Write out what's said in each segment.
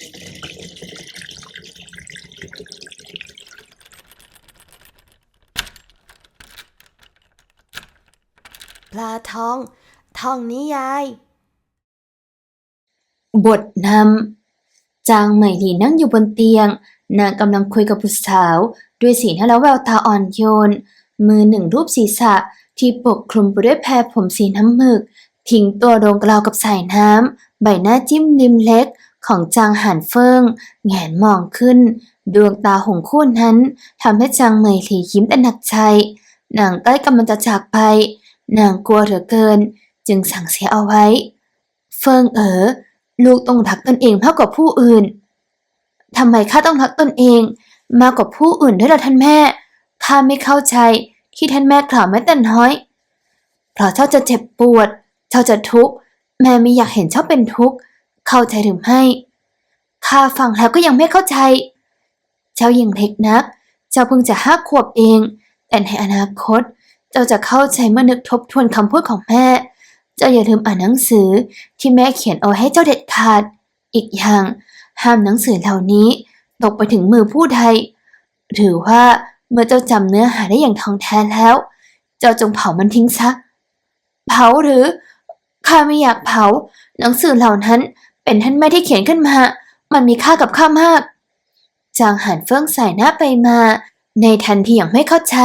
ปลาทอง ทองนิยาย บทนำ จางใหม่หลีนั่งอยู่บนเตียง นางกำลังคุยกับผู้สาว ด้วยสีหน้าและแววตาอ่อนโยน มือหนึ่งรูปศีรษะที่ปกคลุมไปด้วยแพรผมสีน้ำหมึก ทิ้งตัวลงกลาวกับสายน้ำ ใบหน้าจิ้มริมเล็ก ของจางหันเฟิงแงนมองขึ้น ดวงตาหงคู่นั้นทำให้จางเหมยหลียิ้มแต่หนักใจนางใกล้กำลังจะจากไป นางกลัวเหลือเกิน จึงสั่งเสียเอาไว้ เฟิงเอ๋อลูกต้องรักตนเองมากกว่าผู้อื่นทำไมข้าต้องรักตนเอง มากกว่าผู้อื่นด้วยล่ะท่านแม่ข้าไม่เข้าใจที่ท่านแม่กล่าวแม้แต่น้อย เพราะเจ้าจะเจ็บปวด เจ้าจะทุกข์แม่ไม่อยากเห็นเจ้าเป็นทุกข์ เข้าใจหรือไม่ข้าฟังแล้วก็ยังไม่เข้าใจ เจ้ายังเล็กนัก เจ้าเพิ่งจะห้าขวบเอง แต่ในอนาคต เจ้าจะเข้าใจเมื่อนึกทบทวนคำพูดของแม่ เจ้าอย่าลืมอ่านหนังสือที่แม่เขียนเอาให้เจ้าเด็ดขาด อีกอย่าง ห้ามหนังสือเหล่านี้ ตกไปถึงมือผู้ใดหรือว่าเมื่อเจ้าจำเนื้อหาได้อย่างท่องแท้แล้ว เจ้าจงเผามันทิ้งซะ เผาหรือ ข้าไม่อยากเผา หนังสือเหล่านั้น เป็นท่านแม่ที่เขียนขึ้นมา มันมีค่ากับข้ามาก จางหันเฟื่องใส่หน้าไปมา ในทันทีอย่างไม่เข้าใจ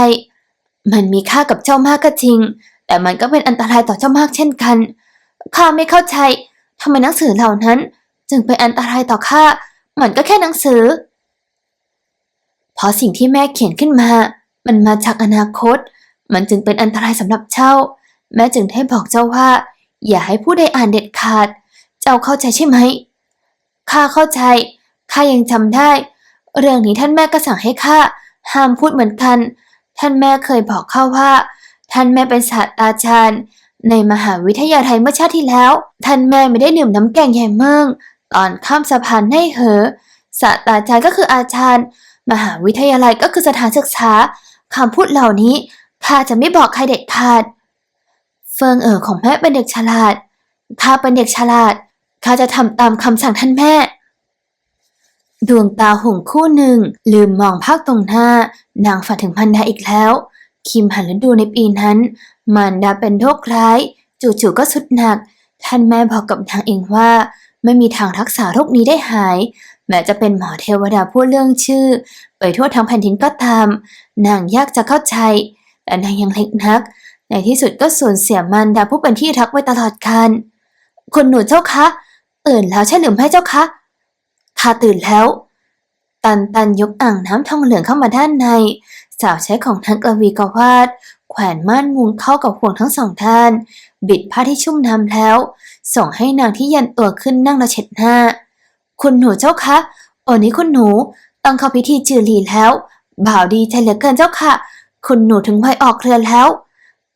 มันมีค่ากับเจ้ามากก็จริง แต่มันก็เป็นอันตรายต่อเจ้ามากเช่นกัน ข้าไม่เข้าใจทำไมหนังสือเหล่านั้น จึงเป็นอันตรายต่อข้า มันก็แค่หนังสือ เพราะสิ่งที่แม่เขียนขึ้นมา มันมาจากอนาคต มันจึงเป็นอันตรายสำหรับเจ้า แม่จึงได้บอกเจ้าว่า อย่าให้ผู้ใดอ่านเด็ดขาด เจ้าเข้าใจใช่ไหมข้าเข้าใจข้ายังจำได้ เรื่องนี้ท่านแม่ก็สั่งให้ข้าห้ามพูดเหมือนกัน ท่านแม่เคยบอกข้าว่า ท่านแม่เป็นศาสตราจารย์ ในมหาวิทยาลัยเมื่อชาติที่แล้ว ท่านแม่ไม่ได้ดื่มน้ำแกงใหญ่เมืองตอนข้ามสะพานให้เหอศาสตราจารย์ก็คืออาจารย์ มหาวิทยาลัยก็คือสถานศึกษาคำพูดเหล่านี้ข้าจะไม่บอกใครเด็ดขาด เฟิงเอ๋อของแม่เป็นเด็กฉลาดข้าเป็นเด็กฉลาด ข้าจะทำตามคำสั่งท่านแม่ ดวงตาหงคู่หนึ่ง ลืมมองภาคตรงหน้า นางฝันถึงพันดาอีกแล้ว คิมหันและดูในปีนั้นมันดาเป็นโรคร้าย จู่ๆก็สุดหนัก ท่านแม่บอกกับนางเองว่า ไม่มีทางรักษาโรคนี้ได้หาย แม้จะเป็นหมอเทวดาพูดเรื่องชื่อ ไปทั่วทั้งแผ่นดินก็ตาม นางยากจะเข้าใจ แต่นางยังเล็กนักในที่สุดก็สูญเสียมารดาผู้เป็นที่รักไว้ตลอดกาลคุณหนูเจ้าคะ ตื่นแล้วใช่หรือไม่เจ้าคะข้าตื่นแล้ว ตันตันยกอ่างน้ำทองเหลืองเข้ามาด้านใน สาวใช้ของทางกระวีกวาด แขวนม่านมุงเข้ากับห่วงทั้งสองด้าน บิดผ้าที่ชุ่มน้ำแล้ว ส่งให้นางที่ยันตัวขึ้นนั่งและเช็ดหน้า คุณหนูเจ้าคะวันนี้คุณหนูต้องเข้าพิธีจือหลีแล้ว บ่าวดีใจเหลือเกินเจ้าค่ะ คุณหนูถึงวัยออกเรือนแล้ว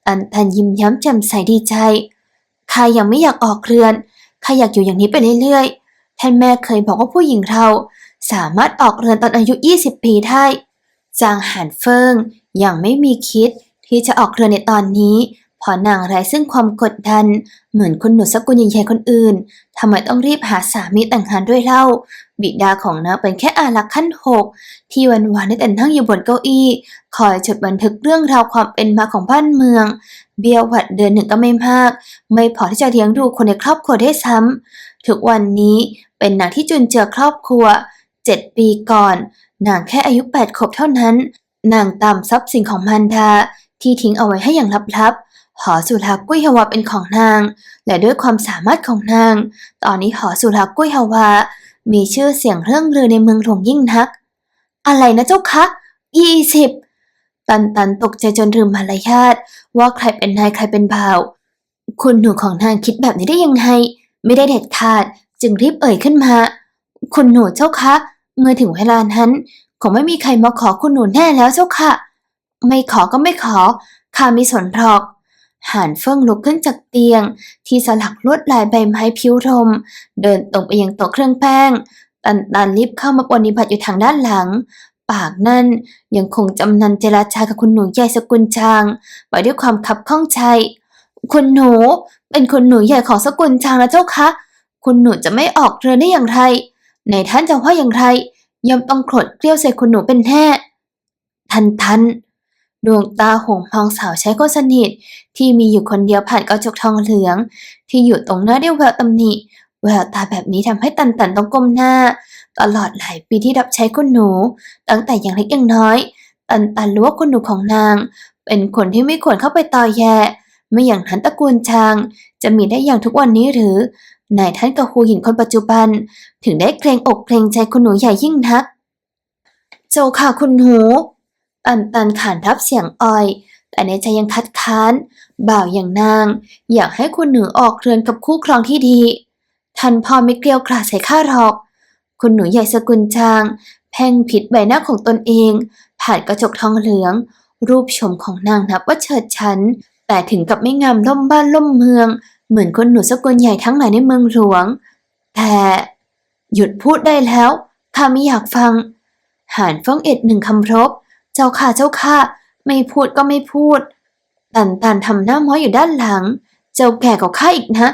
ตันตันยิ้มย้ำแจ่มใสดีใจข้ายังไม่อยากออกเรือน ข้าอยากอยู่อย่างนี้ไปเรื่อยๆ ท่านแม่เคยบอกว่าผู้หญิงเรา สามารถออกเรือนตอนอายุ 20 ปีได้ จางหานเฟิงยังไม่มีคิดที่จะออกเรือนในตอนนี้ พราะนางไร้ซึ่งความกดดัน เหมือนคุณหนูสกุลใหญ่ๆคนอื่นทำไมต้องรีบหาสามีแต่งงานด้วยเล่า บิดาของนางเป็นแค่อารักษ์ขั้นหกที่วันวานได้แต่นั่งอยู่บนเก้าอี้ คอยจดบันทึกเรื่องราวความเป็นมาของบ้านเมือง เบี้ยวหวัดเดือนหนึ่งก็ไม่มาก ไม่พอที่จะเลี้ยงดูคนในครอบครัวได้ซ้ำถึงวันนี้เป็นนางที่จุนเจือครอบครัวเจ็ดปีก่อน นางแค่อายุแปดขวบเท่านั้น นางตามทรัพย์สินของมารดาที่ทิ้งเอาไว้ให้อย่างลับๆ หอสุรากุ้ยฮวาเป็นของนาง และด้วยความสามารถของนาง ตอนนี้หอสุรากุ้ยฮวา มีชื่อเสียงเรื่องลือในเมืองหลวงยิ่งนัก อะไรนะเจ้าคะยี่สิบตันตันตกใจจนลืมมารยาทว่าใครเป็นนายใครเป็นบ่าว คุณหนูของนางคิดแบบนี้ได้ยังไง ไม่ได้เด็ดขาด จึงรีบเอ่ยขึ้นมา คุณหนูเจ้าคะ เมื่อถึงเวลานั้นคงไม่มีใครมาขอคุณหนูแน่แล้วเจ้าค่ะ ไม่ขอก็ไม่ขอข้าม่สนหรอก หานเฟิ่งลุกขึ้นจากเตียง ที่สลักลวดลายใบไม้พิ้วรมเดินตรงไปยังโต๊ะเครื่องแป้ง ตันตันรีบเข้ามาปฏิบัติอยู่ทางด้านหลัง ปากนั่นยังคงจำนันเจราจากับคุณหนูใหญ่สกุลจางไว้ด้วยความคับข้องใจ คุณหนูเป็นคุณหนูใหญ่ของสกุลจางนะเจ้าคะ คุณหนูจะไม่ออกเรือได้อย่างไร ในท่านจะว่าอย่างไรย่อมต้องโกรธเกลี้ยวใส่คุณหนูเป็นแน่ทันทัน ดวงตาหงมองสาวใช้คนสนิท ที่มีอยู่คนเดียวผ่านกระจกทองเหลือง ที่อยู่ตรงหน้าด้วยแววตำหนิแววตาแบบนี้ทำให้ตันตันต้องก้มหน้า ตลอดหลายปีที่รับใช้คุณหนู ตั้งแต่อย่างเล็กอย่างน้อย ตันตันรู้ว่าคุณหนูของนาง เป็นคนที่ไม่ควรเข้าไปต่อแย่ไม่อย่างนั้นตระกูลชาง จะมีได้อย่างทุกวันนี้หรือนายท่านกับครูหินคนปัจจุบัน ถึงได้เกรงอกเกรงใจคุณหนูใหญ่ยิ่งนักเจ้าค่ะคุณหนู ตันตันขานรับเสียงอ่อย แต่ในใจยังคัดค้าน บ่าวอย่างนาง อยากให้คุณหนูออกเรือนกับคู่ครองที่ดีท่านพ่อไม่เกลียวกราดใส่ข้าหรอก คุณหนูใหญ่สกุลจาง แพ่งผิดใบหน้าของตนเอง ผ่านกระจกทองเหลือง รูปชมของนางนับว่าเฉิดฉัน แต่ถึงกับไม่งามล่มบ้านล่มเมือง เหมือนคนหนูสกุลใหญ่ทั้งหลายในเมืองหลวง แต่หยุดพูดได้แล้วข้าไม่อยากฟัง หานฟ้องเอ็ดหนึ่งคำรบ เจ้าค่ะเจ้าค่ะ ไม่พูดก็ไม่พูด ตันตันทำหน้าม้อยอยู่ด้านหลัง เจ้าแก่กว่าข้าอีกนะ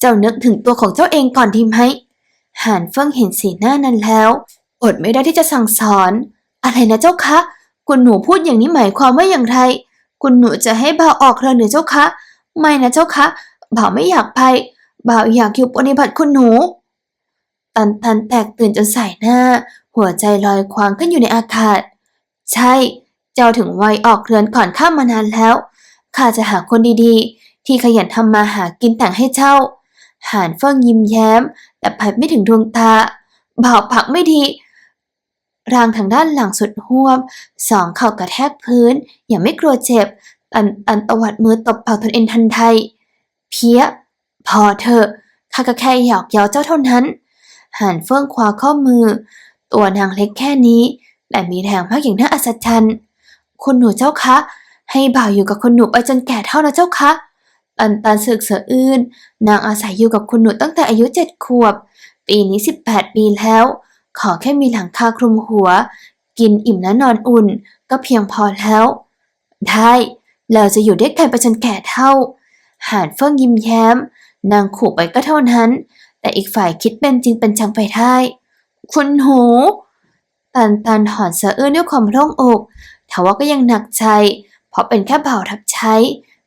เจ้านึกถึงตัวของเจ้าเองก่อนดีไหมหานเฟิ่งเห็นสีหน้านั้นแล้ว อดไม่ได้ที่จะสั่งสอน อะไรนะเจ้าคะ คุณหนูพูดอย่างนี้หมายความว่าอย่างไร คุณหนูจะให้บ่าวออกเรือหรือเจ้าคะ ไม่นะเจ้าคะบ่าวไม่อยากไป บ่าวอยากอยู่ปฏิบัติคุณหนู ตันตันแตกตื่นจนใสายหน้า หัวใจลอยควางขึ้นอยู่ในอากาศ ใช่ เจ้าถึงวัยออกเรือนก่อนข้ามานานแล้ว ข้าจะหาคนดีๆ ที่ขยันทำมาหากินแต่งให้เจ้า หานเฟิ่งยิ้มแย้ม แต่พัดไม่ถึงดวงตาบ่าวผักไม่ดีร่างทางด้านหลังสุดห้วม สองเข่ากระแทกพื้น อย่าไม่กลัวเจ็บตันตันตวัดมือตบเป่าตนเองทันใดเพี้ย พอเถอะ ข้าก็แค่หยอกเย้าเจ้าเท่านั้นหันเฟื่องคว้าข้อมือ ตัวนางเล็กแค่นี้ แต่มีแรงมากอย่างน่าอัศจรรย์ คุณหนูเจ้าคะ ให้บ่าวอยู่กับคุณหนูไปจนแก่เท่านะเจ้าคะตันตันสึกเสืออื่น นางอาศัยอยู่กับคุณหนูตั้งแต่อายุเจ็ดขวบ ปีนี้สิบแปดปีแล้ว ขอแค่มีหลังคาคลุมหัว กินอิ่มและนอนอุ่น ก็เพียงพอแล้ว ได้ เราจะอยู่ด้วยกันไปจนแก่เท่า หานเฟิ่งยิ้มแย้ม นางขู่ไปก็เท่านั้น แต่อีกฝ่ายคิดเป็นจริงเป็นจังไปได้ คุณหู ตันตันถอนสะอื้นด้วยความโล่งอกทว่าก็ยังหนักใจ เพราะเป็นแค่บ่าวรับใช้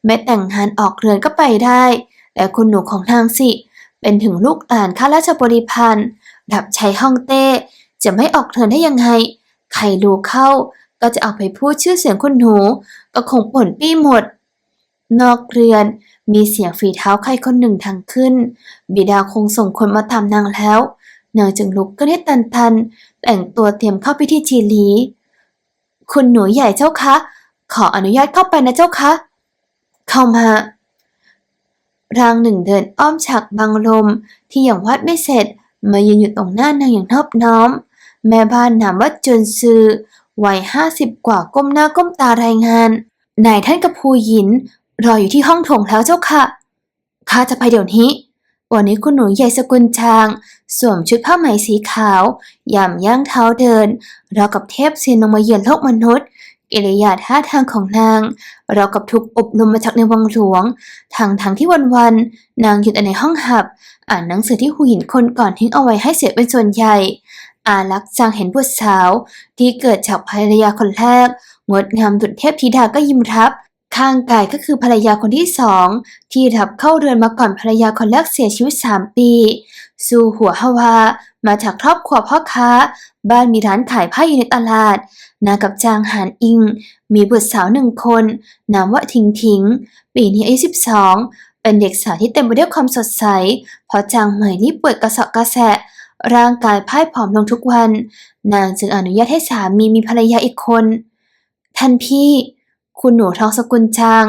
แม้แต่งงานออกเรือนก็ไปได้ แต่คุณหนูของนางสิ เป็นถึงลูกหลานข้าราชบริพันธ์รับใช้ฮ่องเต้ จะไม่ออกเรือนได้ยังไง ใครรู้เข้า ก็จะเอาไปพูดชื่อเสียงคุณหนู ก็คงป่นปี้หมด นอกเรือนมีเสียงฝีเท้าใครคนหนึ่งทางขึ้น บิดาคงส่งคนมาตามนางแล้ว นางจึงลุกก็ได้ตันทัน แต่งตัวเตรียมเข้าพิธีจีลี คุณหนูใหญ่เจ้าคะ ขออนุญาตเข้าไปนะเจ้าคะ เข้ามารางหนึ่งเดินอ้อมฉากบังลมที่ยังวาดไม่เสร็จ มายืนอยู่ตรงหน้านางอย่างนอบน้อม แม่บ้านนามว่าจุนซือวัยห้าสิบกว่าก้มหน้าก้มตารายงาน นายท่านกับภูหยิน รออยู่ที่ห้องโถงแล้วเจ้าค่ะ ข้าจะไปเดี๋ยวนี้ วันนี้คุณหนูใหญ่สกุลชาง สวมชุดผ้าไหมสีขาวยำย่างเท้าเดินเรากับเทพเซียนลงมาเยือนโลกมนุษย์กิริยาท่าทางของนาง เรากับถูกอบรมมาจากในวังหลวงทางทางที่วันๆนางอยู่แต่ในห้องหับ อ่านหนังสือที่หูหินคนก่อนทิ้งเอาไว้ให้เสียเป็นส่วนใหญ่ อาลักษ์จางเห็นบุตรสาว ที่เกิดจากภรรยาคนแรก งดงามดุจเทพธิดาก็ยิ้มรับ ข้างกายก็คือภรรยาคนที่สองที่รับเข้าเรือนมาก่อนภรรยาคนแรกเสียชีวิตสามปีซูหัวฮวา มาจากครอบครัวพ่อค้า บ้านมีร้านขายผ้าอยู่ในตลาด นางกับจางหานอิง มีบุตรสาวหนึ่งคน นามว่าทิงทิง ปีนี้อายุสิบสองเป็นเด็กสาวที่เต็มไปด้วยความสดใส เพราะจางเหมยนี่ป่วยกระเสอบกระแสะร่างกายพ่ายผอมลงทุกวัน นางจึงอนุญาตให้สามีมีภรรยาอีกคน ท่านพี่ คุณหนูทองสกุลจาง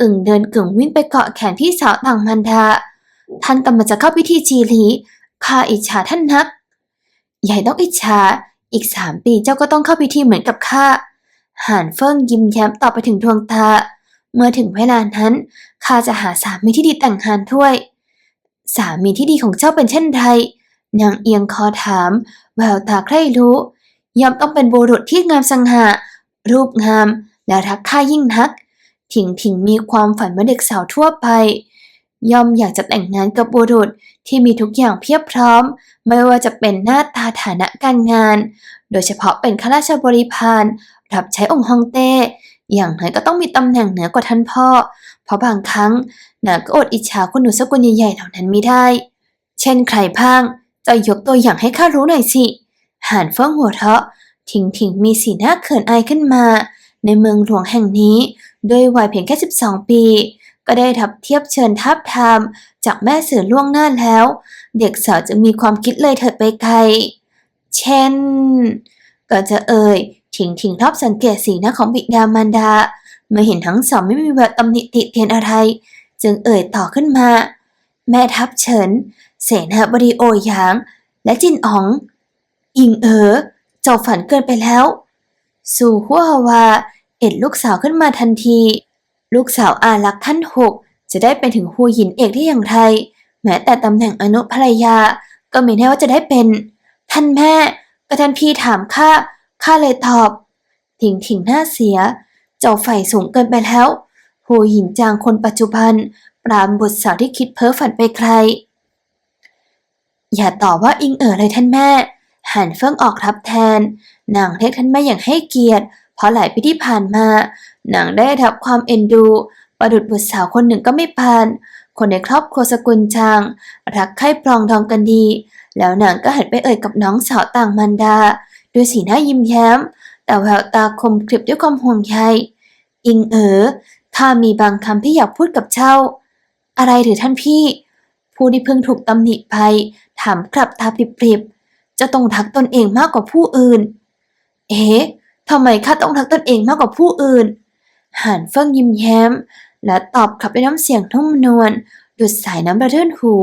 กึ่งเดินกึ่งวิ่งไปเกาะแขนพี่สาวต่างมันดาท่านกำลังจะเข้าพิธีจีลีข้าอิจฉาท่านนักใหญ่ต้องอิจฉาอีกสามปีเจ้าก็ต้องเข้าพิธีเหมือนกับข้าหานเฟิ่งยิ้มแย้มตอบไปถึงดวงตา เมื่อถึงเวลานั้นข้าจะหาสามีที่ดีแต่งงานด้วย สามีที่ดีของเจ้าเป็นเช่นไรนางเอียงคอถามแววตาใคร่รู้ย่อมต้องเป็นบุรุษที่งามสง่ารูปงาม และรักข้ายิ่งนัก ถิงถิงมีความฝันเมื่อเด็กสาวทั่วไป ย่อมอยากจะแต่งงานกับบุรุษที่มีทุกอย่างเพียบพร้อม ไม่ว่าจะเป็นหน้าตาฐานะการงาน โดยเฉพาะเป็นข้าราชบริพารรับใช้องค์ฮองเต้ อย่างน้อยก็ต้องมีตำแหน่งเหนือกว่าท่านพ่อ เพราะบางครั้งนางก็อดอิจฉาคุณหนูสกุลใหญ่ๆเหล่านั้นไม่ได้ เช่นใครพังจะยกตัวอย่างให้ข้ารู้หน่อยสิ หานเฟิงหัวเราะ ถิงถิงมีสีหน้าเขินอายขึ้นมา ในเมืองหลวงแห่งนี้ ด้วยวัยเพียงแค่ 12 ปี ก็ได้ทับเทียบเชิญทับทามจากแม่สื่อล่วงหน้าแล้ว เด็กสาวจะมีความคิดเลยเถิดไปไกล เช่น ก็จะเอ่ยถิงถิงรอบสังเกตสีหน้าของบิดามารดา เมื่อเห็นทั้งสองไม่มีแววตำหนิติเตียนอะไร จึงเอ่ยต่อขึ้นมา แม่ทัพเฉิน เสนาบดีโอหยาง และจินอ๋อง อิงเอ๋อเจ้าฝันเกินไปแล้ว สู่หัวฮาวา เอ็ดลูกสาวขึ้นมาทันที ลูกสาวอารักท่านหกจะได้เป็นถึงฮูหินเอกได้อย่างไร แม้แต่ตำแหน่งอนุภรรยา ก็ไม่แน่ว่าจะได้เป็น ท่านแม่ก็ท่านพี่ถามข้าข้าเลยตอบ ถิงถิงหน้าเสีย เจ้าใฝ่สูงเกินไปแล้วฮูหินจางคนปัจจุบัน ปรามบุตรสาวที่คิดเพ้อฝันไปไกลอย่าต่อว่าอิงเอ๋อเลยท่านแม่ หันเฟิ่งออกรับแทน นางเรียกท่านแม่อย่างให้เกียรติ เพราะหลายปีที่ผ่านมา นางได้รับความเอ็นดู ประดุจบุตรสาวคนหนึ่งก็ไม่พาน คนในครอบครัวสกุลจาง รักใคร่ปรองดองกันดี แล้วนางก็หันไปเอ่ยกับน้องสาวต่างมารดา ด้วยสีหน้ายิ้มแย้ม แต่แววตาคมกริบด้วยความห่วงใย อิงเอ๋อข้ามีบางคำที่อยากพูดกับเจ้า อะไรหรือท่านพี่ ผู้ที่เพิ่งถูกตำหนิไปถามกลับตาปริบๆ จะต้องทักตนเองมากกว่าผู้อื่น เอ๊ะทำไมข้าต้องทักตนเองมากกว่าผู้อื่นหานเฟิ่งยิ้มแย้ม และตอบกลับด้วยน้ำเสียงนุ่มนวลดุดสายน้ำระเรื่นหู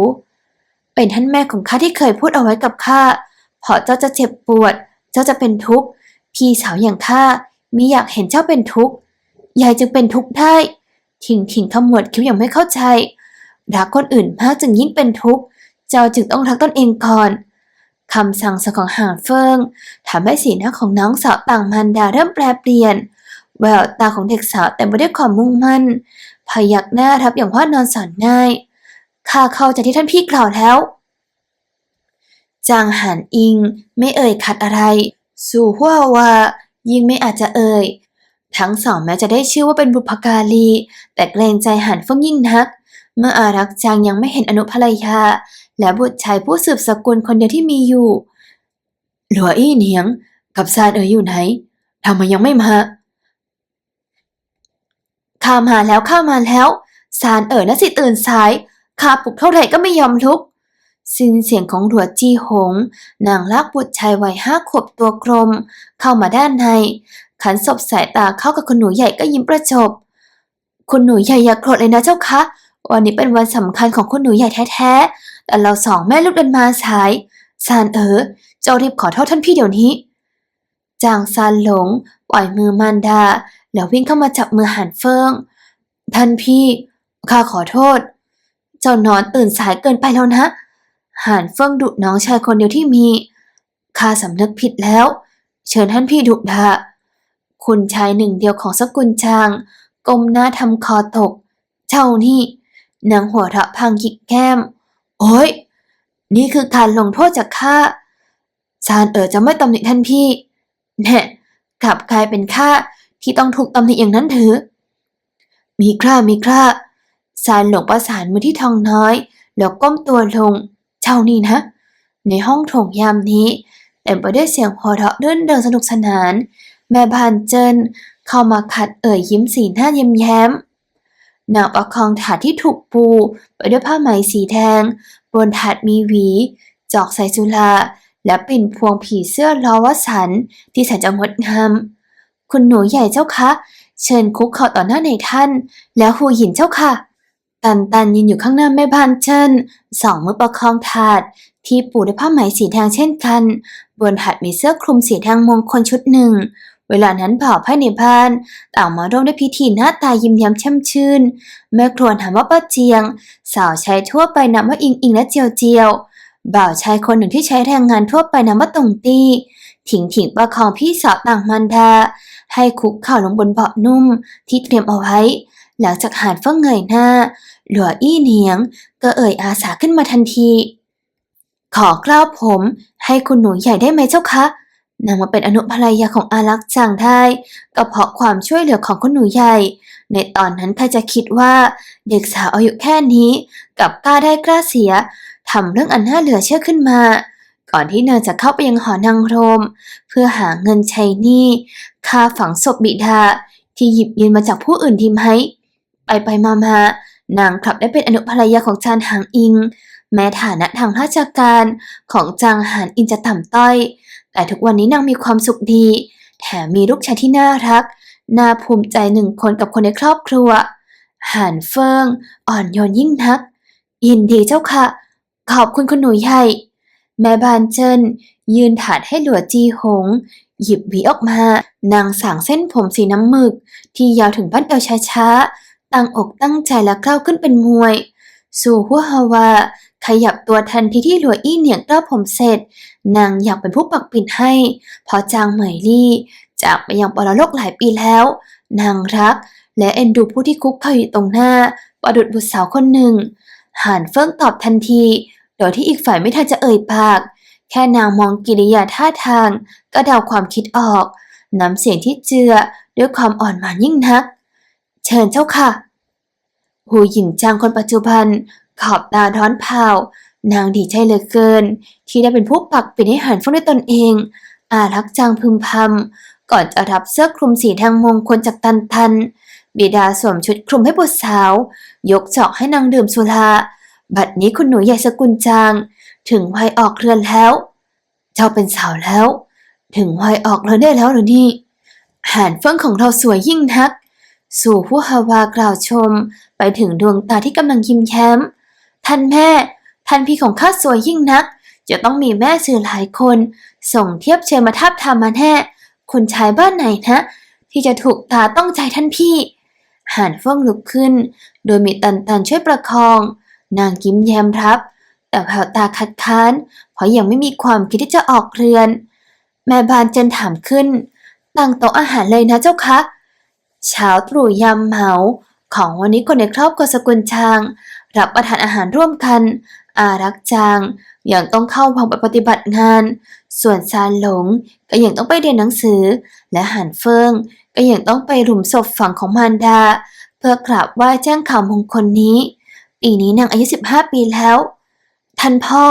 เป็นท่านแม่ของข้าที่เคยพูดเอาไว้กับข้าเพราะเจ้าจะเจ็บปวด เจ้าจะเป็นทุกข์ พี่สาวอย่างข้ามิอยากเห็นเจ้าเป็นทุกข์ ยายจึงเป็นทุกข์ได้ถิงถิงขมวดคิ้วอย่างไม่เข้าใจ รักคนอื่นมากจึงยิ่งเป็นทุกข์ เจ้าจึงต้องรักตนเองก่อน คำสั่งสอนของหางเฟิงทำให้สีหน้าของน้องสาวต่างมารดาเริ่มแปรเปลี่ยน แววตาของเด็กสาวเต็มไปด้วยความมุ่งมั่น พยักหน้ารับอย่างว่านอนสอนง่ายข้าเข้าใจที่ท่านพี่กล่าวแล้ว จางหานอิงไม่เอ่ยขัดอะไร สู่หัวว่า ยิ่งไม่อาจจะเอ่ย ทั้งสองแม้จะได้ชื่อว่าเป็นบุพการี แต่เกรงใจหันเฟิงยิ่งนัก เมื่ออารักจางยังไม่เห็นอนุภรรยา และบุตรชายผู้สืบสกุลคนเดียวที่มีอยู่ หลัวอี้เหนียง กับซานเอ๋ยอยู่ไหนทำไมยังไม่มาข้ามาแล้วข้ามาแล้ว ซานเอ๋ยน่ะสิตื่นสายข้าปลุกเท่าไหร่ก็ไม่ยอมลุกสิ้นเสียงของหลวจีหง นางลากบุตรชายวัยห้าขวบตัวกลม เข้ามาด้านใน ขันศพสายตาเข้ากับคุณหนูใหญ่ก็ยิ้มประจบ คุณหนูใหญ่อย่าโกรธเลยนะเจ้าคะ วันนี้เป็นวันสำคัญของคุณหนูใหญ่แท้ แต่เราสองแม่ลูกเดินมาสายซานเอ๋อเจ้ารีบขอโทษท่านพี่เดี๋ยวนี้ จางซานหลงปล่อยมือมารดา แล้ววิ่งเข้ามาจับมือหันเฟิง ท่านพี่ ข้าขอโทษ เจ้านอนตื่นสายเกินไปแล้วนะ หานเฟิงดุน้องชายคนเดียวที่มี ข้าสำนึกผิดแล้ว เชิญท่านพี่ดุดาคุณชายหนึ่งเดียวของสกุลจางก้มหน้าทำคอตก เจ้านี่นางหัวเราะพังหยิกแก้ม โอ้ย นี่คือการลงโทษจากข้าซานเอ๋อจะไม่ตำหนิท่านพี่แน่กลับกลายเป็นข้าที่ต้องถูกตำหนิอย่างนั้นถือมีคร่ามีคร่าซานหลงประสานมือที่ทองน้อย แล้วก้มตัวลง เจ้านี่นะ ในห้องโถงยามนี้เต็มไปด้วยเสียงหัวเราะเรื่นเริงสนุกสนาน แม่บานเจินเข้ามาขัดเอ่ยยิ้มสีหน้ายิ้มแย้ม นางประคองถาดที่ถูกปูไปด้วยผ้าไหมสีแดง บนถาดมีหวี จอกใส่สุลา และปิ่นพวงผีเสื้อล้อวสันที่แสนจะงดงาม คุณหนูใหญ่เจ้าคะ เชิญคุกเข่าต่อหน้าในท่าน แล้วหูหยินเจ้าค่ะ ตันตันยืนอยู่ข้างหน้าแม่บ้านเชิญสองมือประคองถาด ที่ปูด้วยผ้าไหมสีแดงเช่นกัน บนถาดมีเสื้อคลุมสีแดงมงคลชุดหนึ่ง เวลานั้นเผ่าภายในบ้านต่างมาร่วมด้วยพิธีหน้าตายิ้มแย้มแช่มชื่น แม่ครัวถามว่าป้าเจียง สาวใช้ทั่วไปนามว่าอิงอิงและเจียวเจียวบ่าวชายคนหนึ่งที่ใช้แรงงานทั่วไปนามว่าตงตี้ถิงถิงประคองพี่สาวต่างมารดาให้คุกเข่าลงบนเบาะนุ่มที่เตรียมเอาไว้ หลังจากหานเฟิงเงยหน้า หลัวอี้เหนียง ก็เอ่ยอาสาขึ้นมาทันที ขอกล้าวผม ให้คุณหนูใหญ่ได้ไหมเจ้าคะ นางมาเป็นอนุภรรยาของอารักษ์จางได้ก็เพราะความช่วยเหลือของคุณหนูใหญ่ ในตอนนั้นใครจะคิดว่าเด็กสาวอายุแค่นี้กลับกล้าได้กล้าเสียทำเรื่องอันน่าเหลือเชื่อขึ้นมา ก่อนที่นางจะเข้าไปยังหอนางรม เพื่อหาเงินใช้หนี้ค่าฝังศพบิดาที่หยิบยืมมาจากผู้อื่นดีไหมไปไปมามานางกลับได้เป็นอนุภรรยาของจานหางอิง แม้ฐานะทางราชการของจางหานอินจะต่ำต้อย แต่ทุกวันนี้นางมีความสุขดี แถมมีลูกชายที่น่ารัก น่าภูมิใจหนึ่งคนกับคนในครอบครัวหานเฟิง อ่อนโยนยิ่งนัก ยินดีเจ้าค่ะ ขอบคุณคุณหนูใหญ่ แม่บานเจินยืนถาดให้หลัวจีหง หยิบหวีออกมา นางสางเส้นผมสีน้ำหมึก ที่ยาวถึงบั้นเอวช้าๆ ตั้งอกตั้งใจและกล้าขึ้นเป็นมวย สู่หัวฮาวา ขยับตัวทันทีที่หลัวอี้เหนียงกล้าผมเสร็จ นางอยากเป็นผู้ปักปิดให้พราะจางเหมยลี่จากไปยังปรโลกหลายปีแล้ว นางรัก และเอ็นดูผู้ที่คุกเข่าอยู่ตรงหน้า ประดุดบุตรสาวคนหนึ่งหานเฟิ่งตอบทันที โดยที่อีกฝ่ายไม่ทันจะเอ่ยปาก แค่นางมองกิริยาท่าทาง ก็เดาความคิดออก น้ำเสียงที่เจือด้วยความอ่อนหวานยิ่งนัก เชิญเจ้าค่ะ หูหญิงจางคนปัจจุบัน ขอบตาร้อนเผานางดีใจเหลือเกิน ที่ได้เป็นผู้ปักปิดให้หานเฟิ่งด้วยตนเอง อารักจางพึมพำก่อนจะรับเสื้อคลุมสีแดงมงคลจากตันทัน บิดาสวมชุดคลุมให้บุตรสาว ยกจอกให้นางดื่มสุราบัดนี้คุณหนูใหญ่สกุลจาง ถึงวัยออกเรือนแล้ว เจ้าเป็นสาวแล้ว ถึงวัยออกเรือนได้แล้วหรือนี่หานเฟิ่งของเราสวยยิ่งนัก สู่ผู้ฮาวากล่าวชม ไปถึงดวงตาที่กำลังยิ้มแย้ม ท่านแม่ ท่านพี่ของข้าสวยยิ่งนัก จะต้องมีแม่สื่อหลายคน ส่งเทียบเชิญมาทับทามมาแน่คุณชายบ้านไหนนะ ที่จะถูกตาต้องใจท่านพี่หานเฟิ่งลุกขึ้น โดยมีตันตันช่วยประคอง นางยิ้มแย้มรับ แต่แววตาคัดค้าน เพราะยังไม่มีความคิดที่จะออกเรือน แม่บานเจนถามขึ้น ตั้งโต๊ะอาหารเลยนะเจ้าคะ เช้าตรู่ยามเหมาของวันนี้คนในครอบครัวสกุลชาง รับประทานอาหารร่วมกัน อารักจางยังต้องเข้าวังไปปฏิบัติงาน ส่วนซานหลงก็ยังต้องไปเรียนหนังสือ และหันเฟิงก็ยังต้องไปหลุมศพฝั่งของมารดา เพื่อกราบไหว้แจ้งข่าวมงคลนี้ ปีนี้นางอายุ 15 ปีแล้ว ท่านพ่อ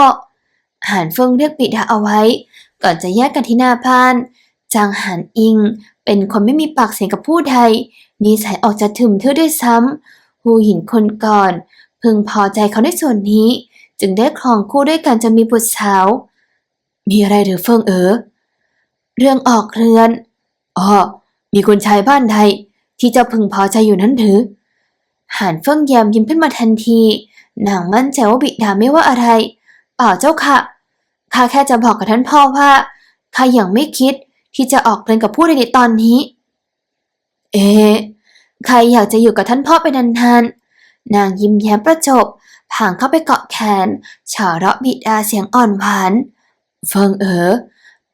หานเฟิงเรียกปิดาเอาไว้ ก่อนจะแยกกันที่หน้าบ้าน จางหานอิง เป็นคนไม่มีปากเสียงกับผู้ใดนิสัยออกจะถึมเทื่อด้วยซ้ำหูหญิงคนก่อน พึงพอใจเขาในส่วนนี้ จึงได้ครองคู่ด้วยกันจะมีบุตรสาว มีอะไรหรือเฟิงเอ๋อเรื่องออกเรือนอ๋อมีคนชายบ้านใดที่เจ้าพึงพอใจอยู่นั้นหรือหานเฟิงแยมยิ้มขึ้นมาทันที นางมั่นใจว่าบิดาไม่ว่าอะไร เปล่าเจ้าค่ะ ข้าแค่จะบอกกับท่านพ่อว่า ข้ายังไม่คิด ที่จะออกเรือนกับผู้ใดในตอนนี้ เอ๊ใครอยากจะอยู่กับท่านพ่อไปนานๆ นางยิ้มแย้มประจบผางเข้าไปเกาะแขนฉาระบิดาเสียงอ่อนหวาน เฟิงเอ๋อ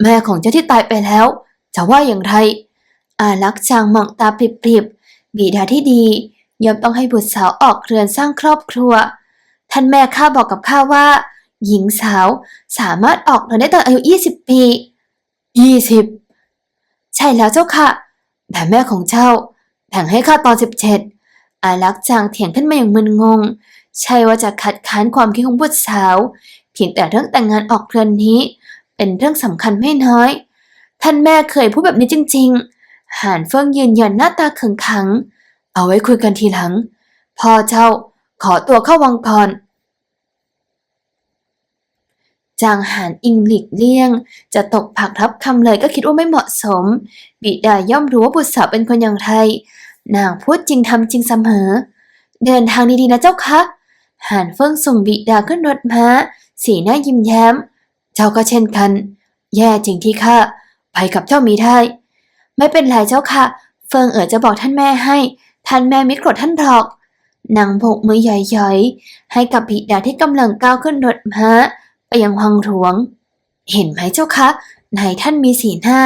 แม่ของเจ้าที่ตายไปแล้ว จะว่าอย่างไร อาลักษ์จางมองตาปริบๆ บิดาที่ดีย่อมต้องให้บุตรสาวออกเรือนสร้างครอบครัว ท่านแม่ข้าบอกกับข้าว่า หญิงสาวสามารถออกเรือนได้ตอนอายุ 20 ปี 20 ใช่แล้วเจ้าค่ะ แต่แม่ของเจ้าแต่งให้ข้าตอน17อาลักษ์จางเถียงขึ้นมาอย่างมึนงง ใช่ว่าจะคัดค้านความคิดของบุตรสาวเพียงแต่เรื่องแต่งงานออกเรือนนี้ เป็นเรื่องสำคัญไม่น้อย ท่านแม่เคยพูดแบบนี้จริง ๆ หานเฟิงยืนยันหน้าตาขึงขัง เอาไว้คุยกันทีหลัง พ่อเจ้าขอตัวเข้าวังก่อน จางหานอิงหลีกเลี่ยง จะตกผักรับคำเลยก็คิดว่าไม่เหมาะสม บิดาย่อมรู้ว่าบุตรสาวเป็นคนอย่างไร นางพูดจริงทำจริงเสมอ เดินทางดีๆนะเจ้าคะหานเฟิงส่งบิดาขึ้นรถม้า สีหน้ายิ้มแย้ม เจ้าก็เช่นกัน แย่จริงที่ข้าไปกับเจ้ามีได้ ไม่เป็นไรเจ้าค่ะ เฟิงเอ๋อจะบอกท่านแม่ให้ ท่านแม่ไม่โกรธท่านหรอกนางโบกมือหย่อยๆ ให้กับบิดาที่กำลังก้าวขึ้นรถม้า ไปยังวังหลวง เห็นไหมเจ้าคะนายท่านมีสีหน้า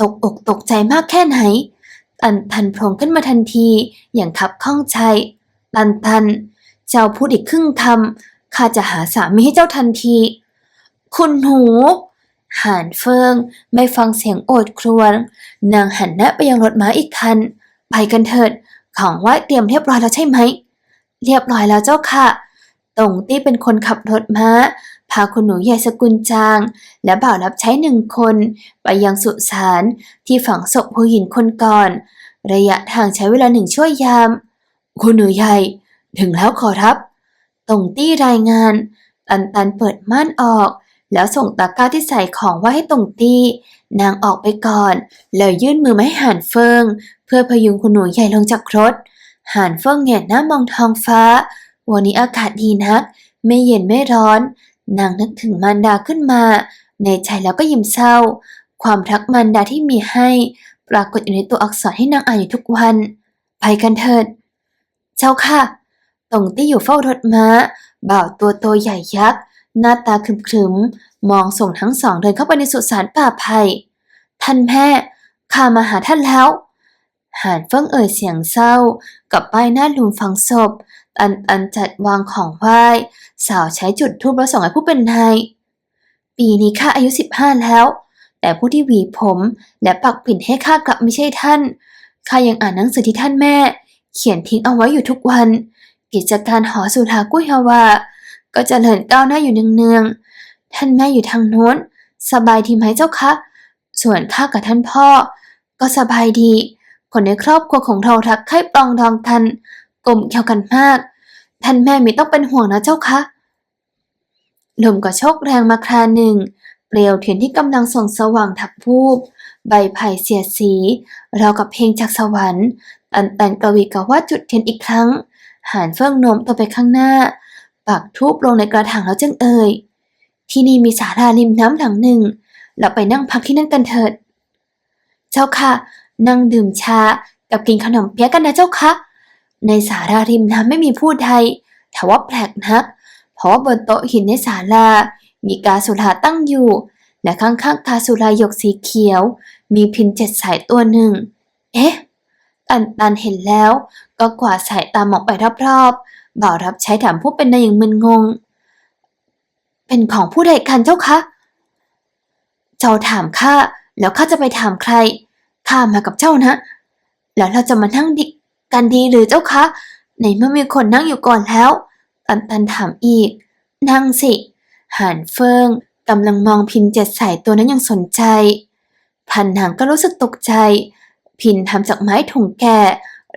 ตกอกตกใจมากแค่ไหน ตันทันโผล่ขึ้นมาทันทีอย่างขับข้องใจตันตัน เจ้าพูดอีกครึ่งคำข้าจะหาสามีให้เจ้าทันที คุณหนูหานเฟิงไม่ฟังเสียงโอดครวญนางหันหน้าไปยังรถม้าอีกคัน ไปกันเถิด ของไหว้เตรียมเรียบร้อยแล้วใช่ไหม เรียบร้อยแล้วเจ้าค่ะตงตี้เป็นคนขับรถม้า พาคุณหนูใหญ่สกุลจาง และบ่าวรับใช้หนึ่งคน ไปยังสุสานที่ฝังศพผู้หญิงคนก่อน ระยะทางใช้เวลาหนึ่งชั่วยาม คุณหนูใหญ่ ถึงแล้วขอรับตงตี้รายงาน ตันตันเปิดม่านออก แล้วส่งตะกร้าที่ใส่ของไว้ให้ตงตี้ นางออกไปก่อน แล้วยื่นมือมาให้หานเฟิง เพื่อพยุงคุณหนูใหญ่ลงจากรถหานเฟิงแงนหน้ามองท้องฟ้า วันนี้อากาศดีนัก ไม่เย็นไม่ร้อน นางนึกถึงมารดาขึ้นมา ในใจแล้วก็ยิ้มเศร้า ความรักมารดาที่มีให้ ปรากฏอยู่ในตัวอักษรให้นางอ่านอยู่ทุกวัน ไปกันเถิด เจ้าค่ะ ตรงที่อยู่เฝ้ารถม้า บ่าวตัวโตใหญ่ยักษ์ หน้าตาขึมๆมมองส่งทั้งสองเดินเข้าไปในสุสานป่าไผ่ท่านแม่ข้ามาหาท่านแล้ว หานเฟิ่งเอ่ยเสียงเศร้า กับป้ายหน้าลุมฝังศพ อันอันจัดวางของไหว้ สาวใช้จุดทูบประสงค์ให้ผู้เป็นนายปีนี้ข้าอายุสิบห้าแล้ว แต่ผู้ที่หวีผมและปักปิ่นให้ข้ากลับไม่ใช่ท่านข้ายังอ่านหนังสือที่ท่านแม่ เขียนทิ้งเอาไว้อยู่ทุกวัน กิจการหอสุรากุยฮาวา ก็เจริญก้าวหน้าอยู่เนืองๆท่านแม่อยู่ทางโน้น สบายดีไหมเจ้าคะ ส่วนข้ากับท่านพ่อ ก็สบายดี คนในครอบครัวของเรารักใคร่ปรองดองกันกลมเกี่ยวกันมาก ท่านแม่ไม่ต้องเป็นห่วงนะเจ้าคะ ลมก็โชกแรงมาคราหนึ่ง เปลวเทียนที่กำลังส่องสว่างทับวูบ ใบไผ่เสียสีเรากับเพลงจากสวรรค์ตันตันกวีกว่าจุดเทียนอีกครั้ง หานเฟื่องนมตัวไปข้างหน้าปักทูบลงในกระถางแล้วจึงเอ่ย ที่นี่มีศาลาริมน้ำหลังหนึ่ง เราไปนั่งพักที่นั่นกันเถิด เจ้าค่ะ นั่งดื่มชากับกินขนมเปี๊ยะกันนะเจ้าค่ะ ในศาลาริมน้ำไม่มีผู้ใดแต่ว่าแปลกนัก เพราะว่าบนโต๊ะหินในศาลา มีกาสุราตั้งอยู่ และข้างๆกาสุรายกสีเขียว มีพินเจ็ดสายตัวหนึ่ง เอ๊ะตันตันเห็นแล้วก็กวาดสายตามองไปรอบๆบ่าวรับใช้ถามผู้เป็นนายอย่างมึนงง เป็นของผู้ใดกันเจ้าคะเจ้าถามข้าแล้วข้าจะไปถามใครข้ามากับเจ้านะ แล้วเราจะมานั่งดิ กันดีหรือเจ้าคะ ในเมื่อมีคนนั่งอยู่ก่อนแล้ว ตันตันถามอีก นั่งสิหานเฟิงกำลังมองพินเจ็ดสายตัวนั้นอย่างสนใจพันหางก็รู้สึกตกใจ พินทำจากไม้ถุงแก่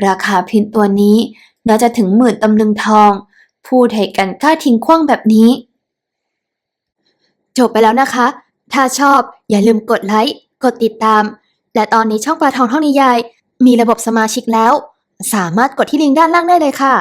ราคาพินตัวนี้น่าจะถึงหมื่นตำลึงทองพูดให้กันกล้าทิ้งขว้างแบบนี้ จบไปแล้วนะคะ ถ้าชอบอย่าลืมกดไลค์ กดติดตาม และตอนนี้ช่องปลาทองท่องนิยาย มีระบบสมาชิกแล้ว สามารถกดที่ลิงก์ด้านล่างได้เลยค่ะ